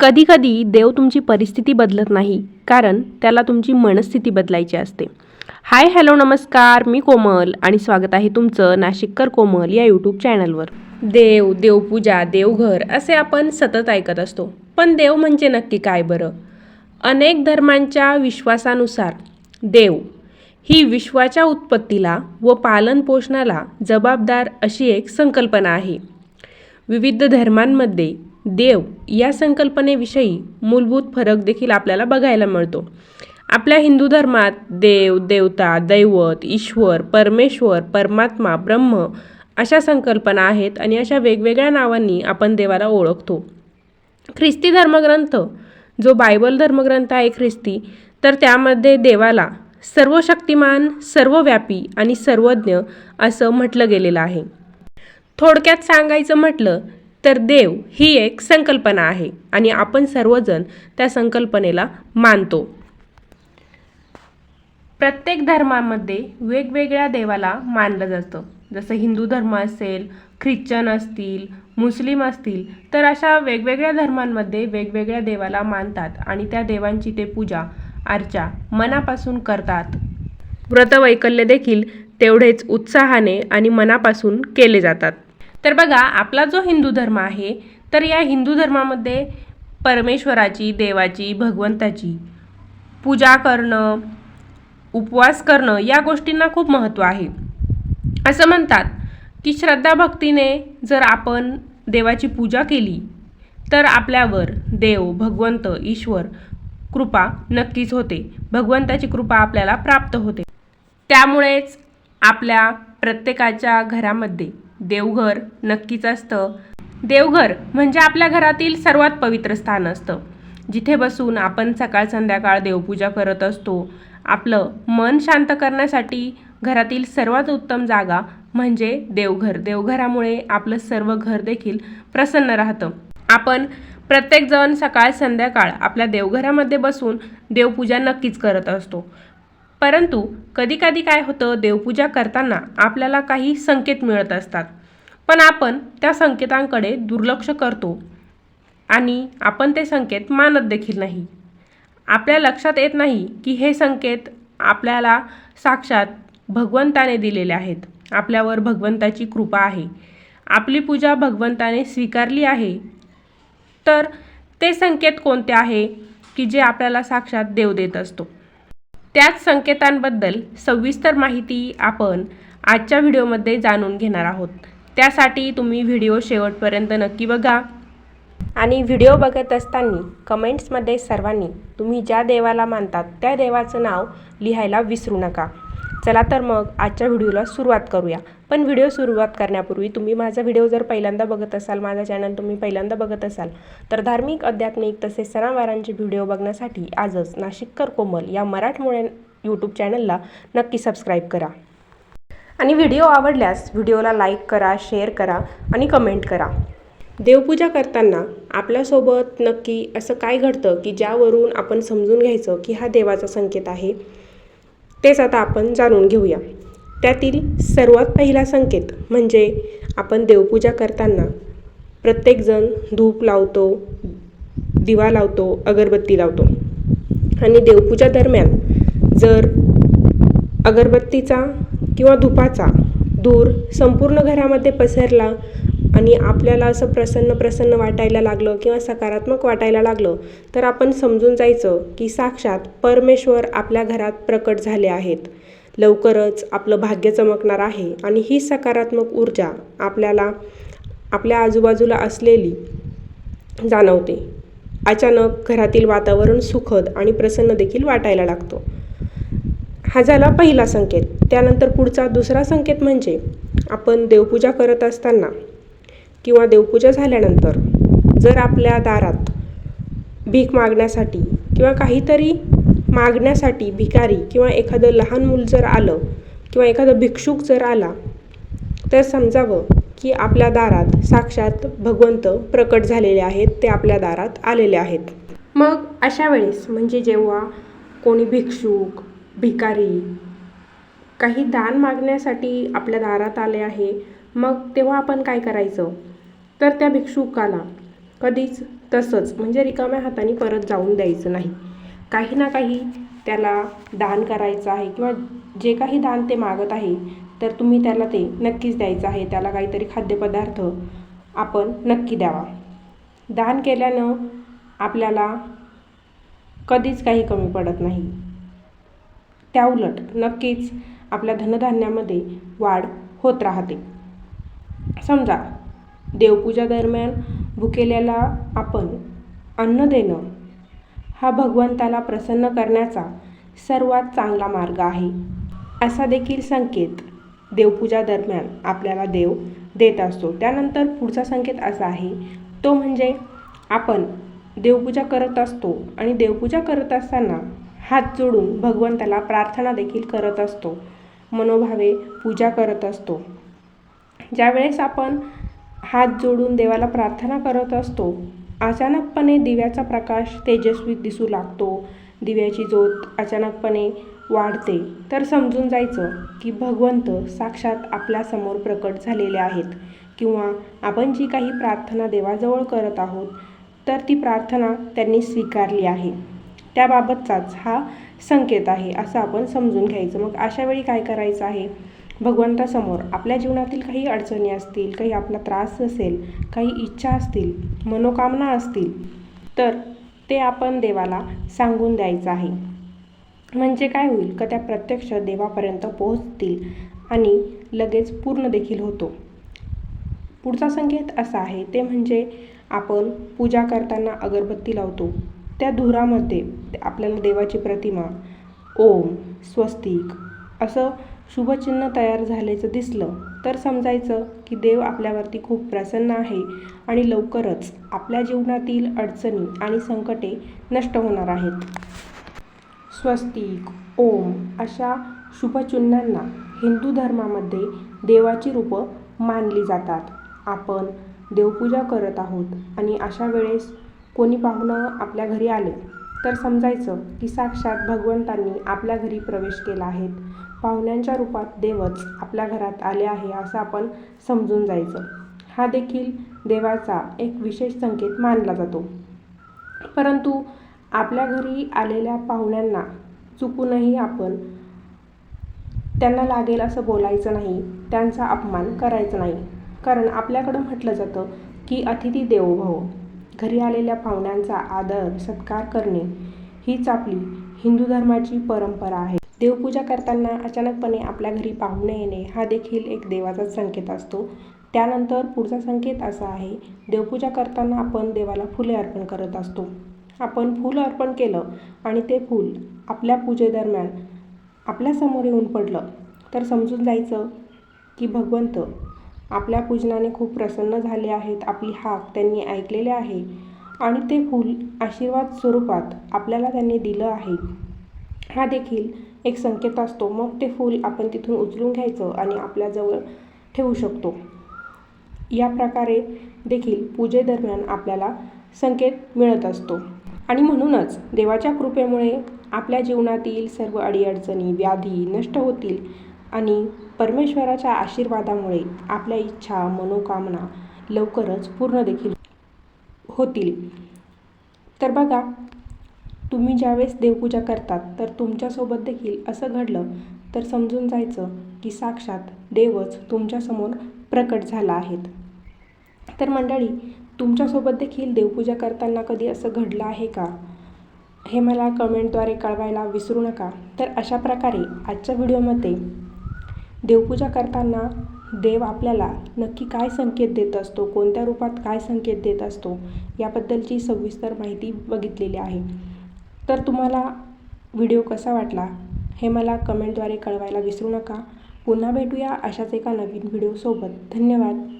कधीकधी देव तुमची परिस्थिती बदलत नाही कारण त्याला तुमची मनस्थिती बदलायची असते. हाय हॅलो नमस्कार मी कोमल आणि स्वागत आहे तुमचं नाशिककर कोमल या यूट्यूब चॅनलवर. देव देवपूजा देवघर असे आपण सतत ऐकत असतो पण देव म्हणजे नक्की काय बरं? अनेक धर्मांच्या विश्वासानुसार देव ही विश्वाच्या उत्पत्तीला व पालनपोषणाला जबाबदार अशी एक संकल्पना आहे. विविध धर्मांमध्ये देव या संकल्पनेविषयी मूलभूत फरक देखील आपल्याला बघायला मिळतो. आपल्या हिंदू धर्मात देव देवता दैवत ईश्वर परमेश्वर परमात्मा ब्रह्म अशा संकल्पना आहेत आणि अशा वेगवेगळ्या नावांनी आपण देवाला ओळखतो. ख्रिस्ती धर्मग्रंथ जो बायबल धर्मग्रंथ आहे ख्रिस्ती तर त्यामध्ये देवाला सर्वशक्तिमान सर्वव्यापी आणि सर्वज्ञ असं म्हटलं गेलेलं आहे. थोडक्यात सांगायचं म्हटलं तर देव ही एक संकल्पना आहे आणि आपण सर्वजण त्या संकल्पनेला मानतो. प्रत्येक धर्मामध्ये वेगवेगळ्या देवाला मानलं जातं. जसं हिंदू धर्म असेल ख्रिश्चन असतील मुस्लिम असतील तर अशा वेगवेगळ्या धर्मांमध्ये वेगवेगळ्या देवाला मानतात आणि त्या देवांची ते पूजा अर्चा मनापासून करतात. व्रतवैकल्य देखील तेवढेच उत्साहाने आणि मनापासून केले जातात. तर बघा आपला जो हिंदू धर्म आहे तर या हिंदू धर्मामध्ये परमेश्वराची देवाची भगवंताची पूजा करणं उपवास करणं या गोष्टींना खूप महत्त्व आहे. असं म्हणतात की श्रद्धा भक्तीने जर आपण देवाची पूजा केली तर आपल्यावर देव भगवंत ईश्वर कृपा नक्कीच होते. भगवंताची कृपा आपल्याला प्राप्त होते. त्यामुळेच आपल्या प्रत्येकाच्या घरामध्ये देवघर नक्कीच असतं. देवघर म्हणजे आपल्या घरातील सर्वात पवित्र स्थान असतं. जिथे बसून आपण सकाळ संध्याकाळ देवपूजा करत असतो. आपलं मन शांत करण्यासाठी घरातील सर्वात उत्तम जागा म्हणजे देवघर. देवघरामुळे आपलं सर्व घर देखील प्रसन्न राहतं. आपण प्रत्येकजण सकाळ संध्याकाळ आपल्या देवघरामध्ये बसून देवपूजा नक्कीच करत असतो. परंतु कधीकधी काय होतं देवपूजा करताना आपल्याला काही संकेत मिळत असतात. पण आपण त्या संकेतांकडे दुर्लक्ष करतो आणि आपण ते संकेत मानत देखील नाही. आपल्या लक्षात येत नाही की हे संकेत आपल्याला साक्षात भगवंताने दिलेले आहेत. आपल्यावर भगवंताची कृपा आहे. आपली पूजा भगवंताने स्वीकारली आहे. तर ते संकेत कोणते आहे की जे आपल्याला साक्षात देव देत असतो? त्याच संकेतांबद्दल सविस्तर माहिती आपण आजच्या व्हिडिओमध्ये जाणून घेणार आहोत. त्यासाठी तुम्ही व्हिडिओ शेवटपर्यंत नक्की बघा. आणि व्हिडिओ बघत असताना कमेंट्समध्ये सर्वांनी तुम्ही ज्या देवाला मानतात त्या देवाचं नाव लिहायला विसरू नका. चला तर मग आजच्या व्हिडिओला सुरुवात करूया. पण व्हिडिओ सुरुवात करण्यापूर्वी तुम्ही माझा व्हिडिओ जर पहिल्यांदा बघत असाल माझा चॅनल तुम्ही पहिल्यांदा बघत असाल तर धार्मिक आध्यात्मिक तसेच सणावारांचे व्हिडिओ बघण्यासाठी आजच नाशिककर कोमल या मराठमोळ्या यूट्यूब चॅनलला नक्की सबस्क्राईब करा. आणि व्हिडिओ आवडल्यास व्हिडिओला लाईक करा शेअर करा आणि कमेंट करा. देवपूजा करताना आपल्यासोबत नक्की असं काय घडतं की ज्यावरून आपण समजून घ्यायचं की हा देवाचा संकेत आहे? तेच आता आपण जाणून घेऊया. त्यातील सर्वात पहिला संकेत म्हणजे आपण देवपूजा करताना प्रत्येकजण धूप लावतो दिवा लावतो अगरबत्ती लावतो. आणि देवपूजा दरम्यान जर अगरबत्तीचा किंवा धुपाचा धूर संपूर्ण घरामध्ये पसरला आणि आपल्याला असं प्रसन्न प्रसन्न वाटायला लागलं किंवा सकारात्मक वाटायला लागलं तर आपण समजून जायचं की साक्षात परमेश्वर आपल्या घरात प्रकट झाले आहेत. लवकरच आपलं भाग्य चमकणार आहे आणि ही सकारात्मक ऊर्जा आपल्याला आपल्या आजूबाजूला असलेली जाणवते. अचानक घरातील वातावरण सुखद आणि प्रसन्न देखील वाटायला लागतो. हा झाला पहिला संकेत. त्यानंतर पुढचा दुसरा संकेत म्हणजे आपण देवपूजा करत असताना किंवा देवपूजा झाल्यानंतर जर आपल्या दारात भीक मागण्यासाठी किंवा काहीतरी मागण्यासाठी भिकारी किंवा एखादं लहान मूल जर आलं किंवा एखादं भिक्षुक जर आला तर समजावं की आपल्या दारात साक्षात भगवंत प्रकट झालेले आहेत ते आपल्या दारात आलेले आहेत. मग अशा वेळेस म्हणजे जेव्हा कोणी भिक्षुक भिकारी काही दान मागण्यासाठी आपल्या दारात आले आहे मग तेव्हा आपण काय करायचं? तर त्या भिक्षुकाला कधीच तसंच म्हणजे रिकाम्या हाताने परत जाऊन द्यायचं नाही. काही ना काही त्याला दान करायचं आहे किंवा जे काही दान ते मागत आहे तर तुम्ही त्याला ते नक्कीच द्यायचं आहे. त्याला काहीतरी खाद्यपदार्थ आपण नक्की द्यावा. दान केल्यानं आपल्याला कधीच काही कमी पडत नाही. त्याउलट नक्कीच आपल्या धनधान्यामध्ये वाढ होत राहते. समजा देवपूजा दरम्यान भुकेल्याला आपण अन्न देणं हा भगवंताला प्रसन्न करण्याचा सर्वात चांगला मार्ग आहे असा देखील संकेत देवपूजा दरम्यान आपल्याला देव देत असतो. त्यानंतर पुढचा संकेत असा आहे तो म्हणजे आपण देवपूजा करत असतो आणि देवपूजा करत असताना हात जोडून भगवंताला प्रार्थना देखील करत असतो मनोभावे पूजा करत असतो. ज्यावेळेस आपण हात जोडून देवाला प्रार्थना करत असतो. अचानकपणे दिव्याचा प्रकाश तेजस्वी दिसू लागतो. दिव्याची ज्योत अचानकपणे वाढते. तर समजून जायचं की भगवंत साक्षात आपल्यासमोर प्रकट झालेले आहेत. किंवा आपण जी काही प्रार्थना देवाजवळ करत आहोत तर ती प्रार्थना त्यांनी स्वीकारली आहे. त्याबाबतचाच हा संकेत आहे असं आपण समजून घ्यायचं. मग अशावेळी काय करायचं आहे? भगवंतासमोर आपल्या जीवनातील काही अडचणी असतील काही आपला त्रास असेल काही इच्छा असतील मनोकामना असतील तर ते आपण देवाला सांगून द्यायचं आहे. म्हणजे काय होईल? का त्या प्रत्यक्ष देवापर्यंत पोहोचतील आणि लगेच पूर्ण देखील होतो. पुढचा संकेत असा आहे ते म्हणजे आपण पूजा करताना अगरबत्ती लावतो. त्या धुरामध्ये आपल्याला देवाची प्रतिमा ओम स्वस्तिक असं शुभचिन्ह तयार झाल्याचं दिसलं. तर समजायचं की देव आपल्यावरती खूप प्रसन्न आहे आणि लवकरच आपल्या जीवनातील अडचणी आणि संकटे नष्ट होणार आहेत. स्वस्तिक ओम अशा शुभचिन्हांना हिंदू धर्मामध्ये देवाची रूपं मानली जातात. आपण देवपूजा करत आहोत आणि अशा वेळेस कोणी पाहुणं आपल्या घरी आले तर समजायचं की साक्षात भगवंतांनी आपल्या घरी प्रवेश केला आहे. पाहुण्यांच्या रूपात देवच आपल्या घरात आले आहे असं आपण समजून जायचं. हा देखील देवाचा एक विशेष संकेत मानला जातो. परंतु आपल्या घरी आलेल्या पाहुण्यांना चुकूनही आपण त्यांना लागेल असं बोलायचं नाही त्यांचा अपमान करायचा नाही. कारण आपल्याकडं म्हटलं जातं की अतिथी देवो घरी आलेल्या पाहुण्यांचा आदर सत्कार करणे हीच आपली हिंदू धर्माची परंपरा आहे. देवपूजा करताना अचानकपणे आपल्या घरी पाहुणे येणे हा देखील एक देवाचा संकेत असतो. त्यानंतर पुढचा संकेत असा आहे देवपूजा करताना आपण देवाला फुले अर्पण करत असतो. आपण फूल अर्पण केलं आणि ते फूल आपल्या पूजेदरम्यान आपल्यासमोर येऊन पडलं तर समजून जायचं की भगवंत आपल्या पूजनाने खूप प्रसन्न झाले आहेत आपली हाक त्यांनी ऐकलेले आहे आणि ते फूल आशीर्वाद स्वरूपात आपल्याला त्यांनी दिलं आहे. हा देखील एक संकेत असतो. मग ते फूल आपण तिथून उचलून घ्यायचं आणि आपल्याजवळ ठेवू शकतो. या प्रकारे देखील पूजेदरम्यान आपल्याला संकेत मिळत असतो. आणि म्हणूनच देवाच्या कृपेमुळे आपल्या जीवनातील सर्व अडीअडचणी व्याधी नष्ट होतील आणि परमेश्वराच्या आशीर्वादामुळे आपल्या इच्छा मनोकामना लवकरच पूर्ण देखील होतील. तर बघा तुम्ही ज्यावेळेस देवपूजा करतात तर तुमच्यासोबत देखील असं घडलं तर समजून जायचं की साक्षात देवच तुमच्यासमोर प्रकट झाला आहेत. तर मंडळी तुमच्यासोबत देखील देवपूजा करताना कधी असं घडलं आहे का? हे मला कमेंटद्वारे कळवायला विसरू नका. तर अशा प्रकारे आजच्या व्हिडिओमध्ये देवपूजा करताना देव आपल्याला नक्की काय संकेत देत असतो कोणत्या रूपात काय संकेत देत असतो याबद्दलची सविस्तर माहिती बघितलेली आहे. तर तुम्हाला व्हिडिओ कसा वाटला हे मला कमेंटद्वारे कळवायला विसरू नका. पुन्हा भेटूया अशाच एका नवीन व्हिडिओसोबत. धन्यवाद.